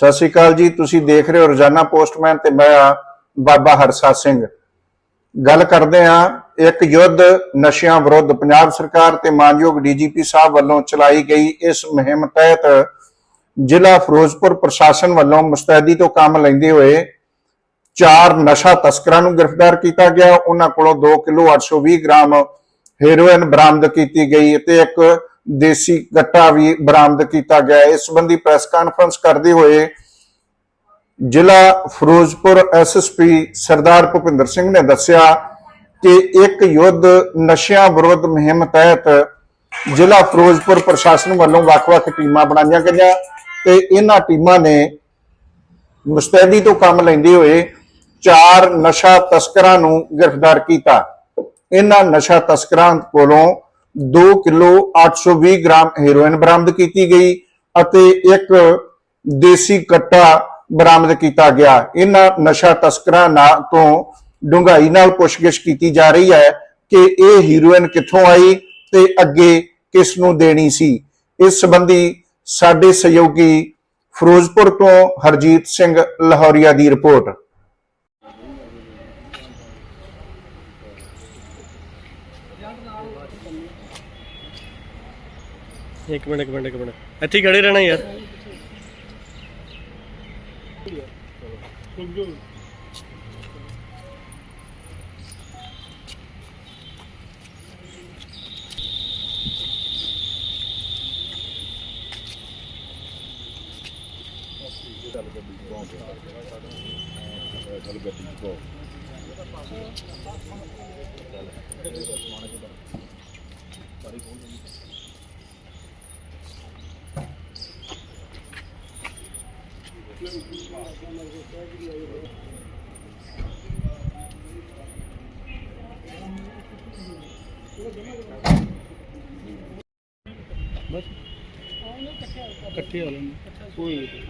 ਸਤਿ ਸ਼੍ਰੀ ਅਕਾਲ ਜੀ, ਤੁਸੀਂ ਦੇਖ ਰਹੇ ਹੋ ਰੋਜ਼ਾਨਾ ਪੋਸਟਮੈਨ ਤੇ ਮੈਂ ਆ ਬਾਬਾ ਹਰਸਾ ਸਿੰਘ। ਗੱਲ ਕਰਦੇ ਹਾਂ ਇੱਕ ਯੁੱਧ ਨਸ਼ਿਆਂ ਵਿਰੁੱਧ। ਪੰਜਾਬ ਸਰਕਾਰ ਤੇ ਮਾਨਯੋਗ ਡੀਜੀਪੀ ਸਾਹਿਬ ਵੱਲੋਂ ਚਲਾਈ ਗਈ ਇਸ ਮੁਹਿੰਮ ਤਹਿਤ ਜ਼ਿਲ੍ਹਾ ਫਿਰੋਜ਼ਪੁਰ ਪ੍ਰਸ਼ਾਸਨ ਵੱਲੋਂ ਮੁਸਤੈਦੀ ਤੋਂ ਕੰਮ ਲੈਂਦੇ ਹੋਏ ਚਾਰ ਨਸ਼ਾ ਤਸਕਰਾਂ ਨੂੰ ਗ੍ਰਿਫਤਾਰ ਕੀਤਾ ਗਿਆ। ਉਹਨਾਂ ਕੋਲੋਂ 2 ਕਿਲੋ 820 ਗ੍ਰਾਮ ਹੈਰੋਇਨ ਬਰਾਮਦ ਕੀਤੀ ਗਈ ਤੇ ਇੱਕ ਦੇਸੀ ਗੱਟਾ ਵੀ ਬਰਾਮਦ ਕੀਤਾ ਗਿਆ ਇਸ ਸੰਬੰਧੀ ਪ੍ਰੈਸ ਕਾਨਫਰੰਸ ਕਰਦੇ ਹੋਏ ਜ਼ਿਲ੍ਹਾ ਫਿਰੋਜ਼ਪੁਰ ਐਸਐਸਪੀ ਸਰਦਾਰ ਭੁਪਿੰਦਰ ਸਿੰਘ ਨੇ ਦੱਸਿਆ ਕਿ ਇੱਕ ਯੁੱਧ ਨਸ਼ਿਆਂ ਵਿਰੁੱਧ ਮੁਹਿੰਮ ਤਹਿਤ ਜ਼ਿਲ੍ਹਾ ਫਿਰੋਜ਼ਪੁਰ ਪ੍ਰਸ਼ਾਸਨ ਵੱਲੋਂ ਵੱਖ-ਵੱਖ ਟੀਮਾਂ ਬਣਾਈਆਂ ਗਈਆਂ ਤੇ ਇਹਨਾਂ ਟੀਮਾਂ ਨੇ ਮੁਸਤੈਦੀ ਤੋਂ ਕੰਮ ਲੈਂਦੇ ਹੋਏ ਚਾਰ ਨਸ਼ਾ ਤਸਕਰਾਂ ਨੂੰ ਗ੍ਰਿਫਤਾਰ ਕੀਤਾ। ਇਹਨਾਂ ਨਸ਼ਾ ਤਸਕਰਾਂ ਕੋਲੋਂ 2 ਕਿਲੋ 820 ਗ੍ਰਾਮ ਹੈਰੋਇਨ ਬਰਾਮਦ ਕੀਤੀ ਗਈ ਅਤੇ ਇੱਕ ਦੇਸੀ ਕੱਟਾ ਬਰਾਮਦ ਕੀਤਾ ਗਿਆ। ਇਹਨਾਂ ਨਸ਼ਾ ਤਸਕਰਾਂ ਨਾਲ ਤੋਂ ਡੂੰਘਾਈ ਨਾਲ ਪੁੱਛਗਿੱਛ ਕੀਤੀ ਜਾ ਰਹੀ ਹੈ ਕਿ ਇਹ ਹੀਰੋਇਨ ਕਿੱਥੋਂ ਆਈ ਤੇ ਅੱਗੇ ਕਿਸ ਨੂੰ ਦੇਣੀ ਸੀ। ਇਸ ਸੰਬੰਧੀ ਸਾਡੇ ਸਹਿਯੋਗੀ ਫਿਰੋਜ਼ਪੁਰ ਤੋਂ ਹਰਜੀਤ ਸਿੰਘ ਲਾਹੌਰੀਆ ਦੀ ਰਿਪੋਰਟ। ਇੱਕ ਮਿੰਟ ਇੱਕ ਮਿੰਟ ਇੱਕ ਮਿੰਟ। ਇੱਥੇ ਹੀ ਖੜੇ ਰਹਿਣਾ ਯਾਰ। ਇਕੱਠੇ ਹੋ ਲੈਣ। ਕੋਈ ਨਹੀਂ।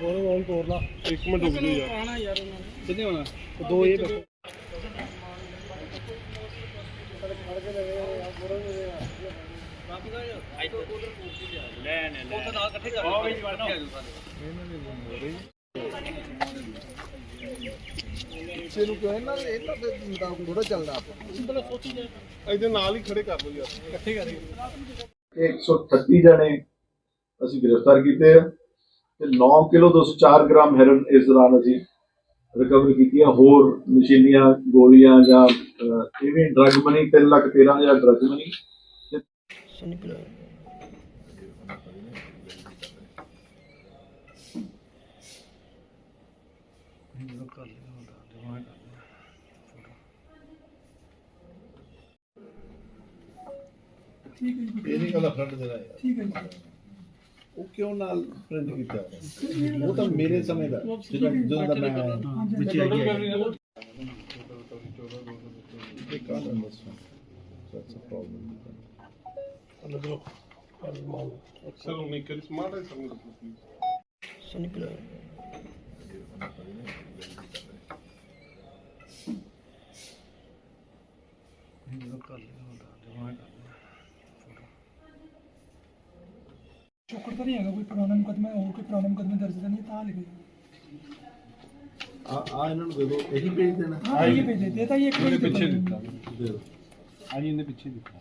ਬੋਲੇ ਵਾਲ ਤੋੜ ਲਾ। ਇੱਕ ਮਿੰਟ ਰੁਕ ਜਾ ਯਾਰ। ਆਣਾ ਯਾਰ ਕਿੱਥੇ ਹੋਣਾ ਦੋ ਇਹ ਦੇਖੋ ਇਹਦੇ ਨਾਲ ਹੀ ਖੜੇ ਕਰ ਲਓ ਯਾਰ ਇਕੱਠੇ ਕਰੀਏ 138 ਜਣੇ ਅਸੀਂ ਗ੍ਰਿਫਤਾਰ ਕੀਤੇ ਆ ਤੇ 9 ਕਿਲੋ 204 ਗ੍ਰਾਮ ਹੈਰੋਇਨ ਇਸ ਦੌਰਾਨ ਅਸੀਂ ਰਿਕਵਰ ਕੀਤੀ ਹੋਰ ਨਸ਼ੀਲੀਆਂ ਗੋਲੀਆਂ ਜਾਂ ਅਹ, ਇਵੇਂ ਡਰਗ ਮਨੀ 3 ਲੱਖ 13 ਹਜ਼ਾਰ ਡਰੱਗ ਮਨੀ ਇਹ ਨਹੀਂ ਕਹਦਾ ਫਰੰਟ ਦੇਣਾ ਯਾਰ ਠੀਕ ਹੈ ਉਹ ਕਿਉਂ ਨਾਲ ਪ੍ਰਿੰਟ ਕੀਤਾ ਉਹ ਤਾਂ ਮੇਰੇ ਸਮੇਂ ਦਾ ਜਦੋਂ ਜਦੋਂ ਦਾ ਮੈਂ ਆਇਆ ਵਿੱਚ ਇਹ ਕਾਹਦਾ ਦੱਸੋ ਸੱਚ ਪ੍ਰੋਬਲਮ ਅਕਸਰ ਉਹ ਨਿਕਲ ਸਮਾਰਟ ਹੈ ਸਭ ਨੂੰ ਚੋਕੜ ਤਾਂ ਨਹੀਂ ਹੈਗਾ ਕੋਈ ਪੁਰਾਣਾ ਮੁਕਦਮਾ ਹੋਰ ਕੋਈ ਪੁਰਾਣਾ ਮੁਕਦਮਾ ਦਰਜ ਤਾਂ ਨਹੀਂ ਤਾਂ ਲਿਖੇ ਆ ਆ ਇਹਨਾਂ ਨੂੰ ਦੇ ਦਿਓ। ਇਹੀ ਭੇਜ ਦੇਣਾ। ਹਾਂ ਇਹ ਭੇਜ ਦੇ ਤਾਂ ਇਹ ਇੱਕ ਉਹਦੇ ਪੇਜ ਪਿੱਛੇ ਦਿੱਤਾ। ਦੇ ਦਿਓ ਆਜੀ ਇਹਦੇ ਪਿੱਛੇ ਦਿੱਤਾ।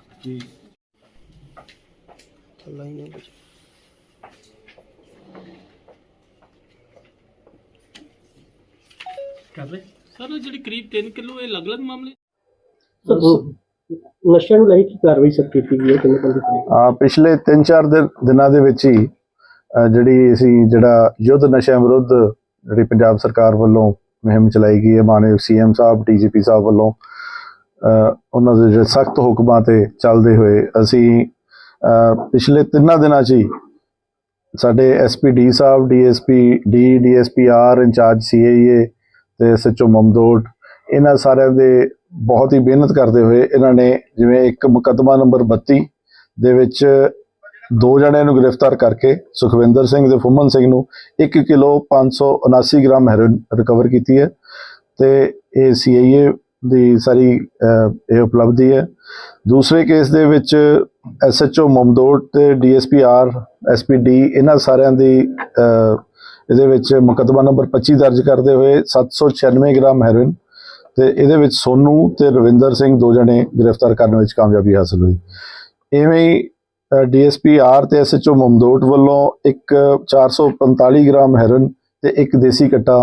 ਕੀ ਲਾਈਨ ਵਿੱਚ ਕਰ ਲੈ। ਸਰ ਜਿਹੜੀ ਕਰੀਬ 3 ਕਿਲੋ ਇਹ ਅਲੱਗ-ਅਲੱਗ ਮਾਮਲੇ? ਨਸ਼ਿਆਂ ਨੂੰ ਲੈ ਕੇ ਕਾਰਵਾਈ ਸਰ ਕੀਤੀ ਗਈ ਹੈ ਕਿੰਨੇ ਬੰਦੇ ਫੜੇ? ਆ ਪਿਛਲੇ 3-4 ਦਿਨਾਂ ਦੇ ਵਿੱਚ ਹੀ ਅ, ਜਿਹੜੀ ਅਸੀਂ ਜਿਹੜਾ ਯੁੱਧ ਨਸ਼ਿਆਂ ਵਿਰੁੱਧ ਜਿਹੜੀ ਪੰਜਾਬ ਸਰਕਾਰ ਵੱਲੋਂ ਮੁਹਿੰਮ ਚਲਾਈ ਗਈ ਹੈ ਮਾਨਯੋਗ ਸੀਐਮ ਸਾਹਿਬ ਡੀਜੀਪੀ ਸਾਹਿਬ ਵੱਲੋਂ ਅ, ਉਹਨਾਂ ਦੇ ਜਿਹੜੇ ਸਖਤ ਹੁਕਮਾਂ ਤੇ ਚੱਲਦੇ ਹੋਏ ਅਸੀਂ ਪਿਛਲੇ ਤਿੰਨਾਂ ਦਿਨਾਂ 'ਚ ਹੀ ਸਾਡੇ ਐਸਪੀ ਸਾਹਿਬ DSP D DSP R incharge CAA ਤੇ ਐਸਐਚਓ ਮਮਦੋਟ ਇਹਨਾਂ ਸਾਰਿਆਂ ਦੇ ਬਹੁਤ ਹੀ ਮਿਹਨਤ ਕਰਦੇ ਹੋਏ ਇਹਨਾਂ ਨੇ ਜਿਵੇਂ ਇੱਕ ਮੁਕੱਦਮਾ ਨੰਬਰ 32 ਦੇ ਵਿੱਚ ਦੋ ਜਣਿਆਂ ਨੂੰ ਗ੍ਰਿਫਤਾਰ ਕਰਕੇ ਸੁਖਵਿੰਦਰ ਸਿੰਘ ਤੇ ਫੁੰਮਨ ਸਿੰਘ ਨੂੰ 1 ਕਿਲੋ 579 ਗ੍ਰਾਮ ਹੈਰੋਇਨ ਰਿਕਵਰ ਕੀਤੀ ਹੈ ਤੇ ਇਹ ਸੀਆਈਏ ਦੀ ਸਾਰੀ ਇਹ ਉਪਲਬਧੀ ਹੈ। ਦੂਸਰੇ ਕੇਸ ਦੇ ਵਿੱਚ ਐਸਐਚਓ ਮਮਦੋਟ ਤੇ ਡੀਐਸਪੀ ਆਰ ਐਸਪੀਡੀ ਇਹਨਾਂ ਸਾਰਿਆਂ ਦੀ ਇਹਦੇ ਵਿੱਚ ਮੁਕੱਦਮਾ ਨੰਬਰ 25 ਦਰਜ ਕਰਦੇ ਹੋਏ 796 ਗ੍ਰਾਮ ਹੈਰੋਇਨ ਤੇ ਇਹਦੇ ਵਿੱਚ ਸੋਨੂ ਤੇ ਰਵਿੰਦਰ ਸਿੰਘ ਦੋ ਜਣੇ ਗ੍ਰਿਫਤਾਰ ਕਰਨ ਵਿੱਚ ਕਾਮਯਾਬੀ ਹਾਸਲ ਹੋਈ। ਇਵੇਂ ਹੀ ਡੀਐਸਪੀ ਆਰ ਤੇ ਐਸਐਚਓ ਮਮਦੋਟ ਵੱਲੋਂ ਇੱਕ 445 ਗ੍ਰਾਮ ਹੈਰੋਇਨ ਤੇ ਇੱਕ ਦੇਸੀ ਕੱਟਾ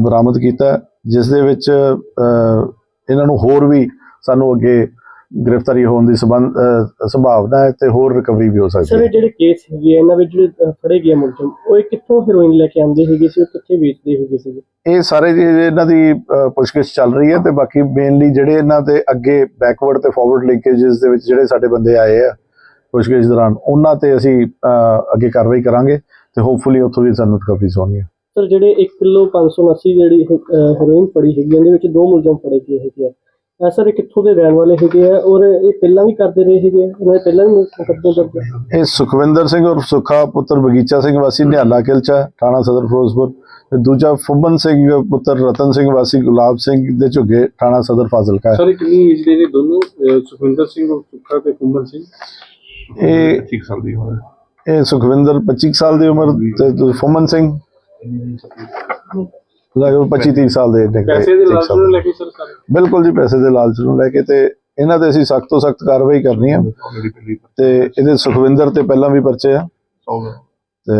ਬਰਾਮਦ ਕੀਤਾ ਜਿਸ ਦੇ ਵਿੱਚ ਇਹਨਾਂ ਨੂੰ ਹੋਰ ਵੀ ਸਾਨੂੰ ਅੱਗੇ ਗ੍ਰਿਫਤਾਰੀ ਹੋਣ ਦੀ ਸੰਭਾਵਨਾ ਹੈ ਤੇ ਹੋਰ ਰਿਕਵਰੀ ਵੀ ਹੋ ਸਕਦੀ ਸਰ ਹੈ। ਇਹ ਜਿਹੜੇ ਕੇਸ ਹੈਗੇ ਇਹਨਾਂ ਵਿੱਚ ਜਿਹੜੇ ਫੜੇ ਗਏ ਮੁਲਜ਼ਮ ਉਹ ਕਿੱਥੋਂ ਹੈਰੋਇਨ ਲੈ ਕੇ ਆਉਂਦੇ ਹੈਗੇ ਸੀ ਉਹ ਕਿੱਥੇ ਵੇਚਦੇ ਹੈਗੇ ਸੀ ਇਹ ਸਾਰੇ ਇਹਨਾਂ ਦੀ ਪੁੱਛਗਿੱਛ ਚੱਲ ਰਹੀ ਹੈ ਤੇ ਬਾਕੀ ਮੇਨਲੀ ਜਿਹੜੇ ਇਹਨਾਂ ਦੇ ਅੱਗੇ ਬੈਕਵਰਡ ਤੇ ਫਾਰਵਰਡ ਲਿੰਕੇजेस ਦੇ ਵਿੱਚ ਜਿਹੜੇ ਸਾਡੇ ਬੰਦੇ ਆਏ ਆ ਪੁੱਛਗਿੱਛ ਦੌਰਾਨ ਉਹਨਾਂ ਤੇ ਅਸੀਂ ਅੱਗੇ ਕਾਰਵਾਈ ਕਰਾਂਗੇ ਤੇ ਹੋਪਫੁਲੀ ਉੱਥੋਂ ਵੀ ਸਾਨੂੰ ਰਿਕਵਰੀ ਹੋਣਗੀਆਂ ਸਰ ਜਿਹੜੇ 1 ਕਿਲੋ 579 ਜਿਹੜੀ ਹੈਰੋਇਨ ਫੜੀ ਹੈਗੀ ਉਹਦੇ ਵਿੱਚ ਦੋ ਮੁਲਜ਼ਮ ਫੜੇ ਗਏ ਹੈਗੇ ਆ। ਸਰ ਇਹ ਕਿੱਥੋਂ ਦੇ ਰਹਿਣ ਵਾਲੇ ਹੈਗੇ ਆ ਔਰ ਇਹ ਪਹਿਲਾਂ ਵੀ ਕਰਦੇ ਰਹੇ ਹੈਗੇ ਆ? ਇਹਨਾਂ ਦੇ ਪਹਿਲਾਂ ਵੀ ਮੁਕੱਦਮੇ ਦਰਜ? ਇਹ ਸੁਖਵਿੰਦਰ ਸਿੰਘ ਔਰ ਸੁਖਾ ਪੁੱਤਰ ਬਗੀਚਾ ਸਿੰਘ ਵਾਸੀ ਨਿਹਾਲਾ ਕਿਲਚਾ ਥਾਣਾ ਸਦਰ ਫਿਰੋਜ਼ਪੁਰ। ਤੇ ਦੂਜਾ ਫੁੰਬਨ ਸਿੰਘ ਪੁੱਤਰ ਰਤਨ ਸਿੰਘ ਵਾਸੀ ਗੁਲਾਬ ਸਿੰਘ ਦੇ ਝੁੱਗੇ ਥਾਣਾ ਸਦਰ ਫਾਜ਼ਿਲਕਾ ਸਰ ਕਿੰਨੀ ਏਜ ਦੇ ਨੇ ਦੋਨੋਂ ਸੁਖਵਿੰਦਰ ਸਿੰਘ ਔਰ ਸੁੱਖਾ ਤੇ ਕੁੰਬਲ ਸਿੰਘ? ਇਹ 25 ਸਾਲ ਦੀ ਉਮਰ ਇਹ ਸੁਖਵਿੰਦਰ 25 ਕੁ ਸਾਲ ਦੀ ਉਮਰ ਤੇ ਫੁੰਮਨ ਸਿੰਘ। ਲਗਭਗ 25 30 ਸਾਲ ਦੇ ਨੇ ਪੈਸੇ ਦੇ ਲਾਲਚ ਨੂੰ ਲੈ ਕੇ ਸਰ ਸਾਰੇ। ਬਿਲਕੁਲ ਜੀ ਪੈਸੇ ਦੇ ਲਾਲਚ ਨੂੰ ਲੈ ਕੇ ਤੇ ਇਹਨਾਂ ਤੇ ਅਸੀਂ ਸਖਤ ਤੋਂ ਸਖਤ ਕਾਰਵਾਈ ਕਰਨੀ ਆ। ਤੇ ਇਹਦੇ ਸੁਖਵਿੰਦਰ ਤੇ ਪਹਿਲਾਂ ਵੀ ਪਰਚੇ ਆ। ਤੇ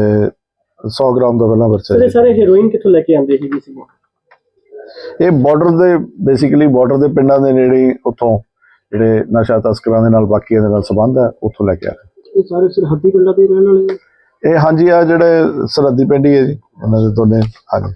100 ਗ੍ਰਾਮ ਦਾ ਪਹਿਲਾਂ ਪਰਚਾ ਸਰ ਇਹ ਜੀ। ਸਾਰੇ ਹੈਰੋਇਨ ਕਿੱਥੋਂ ਲੈ ਕੇ ਆਉਂਦੇ ਸੀ ਇਹ ਬਾਰਡਰ ਦੇ ਬੇਸਿਕਲੀ ਬਾਰਡਰ ਦੇ ਪਿੰਡਾਂ ਦੇ ਨੇੜੇ ਹੀ ਉੱਥੋਂ ਜਿਹੜੇ ਨਸ਼ਾ ਤਸਕਰਾਂ ਦੇ ਨਾਲ ਬਾਕੀਆਂ ਦੇ ਨਾਲ ਸੰਬੰਧ ਹੈ ਉੱਥੋਂ ਲੈ ਕੇ ਆ ਇਹ ਸਾਰੇ ਸਰਹੱਦੀ ਪਿੰਡਾਂ ਦੇ ਰਹਿਣ ਵਾਲੇ? ਇਹ ਹਾਂਜੀ ਆ ਜਿਹੜੇ ਸਰਹੱਦੀ ਪਿੰਡ ਹੀ ਹੈ ਜੀ ਉਹਨਾਂ ਦੇ ਤੁਹਾਡੇ ਹਾਂਜੀ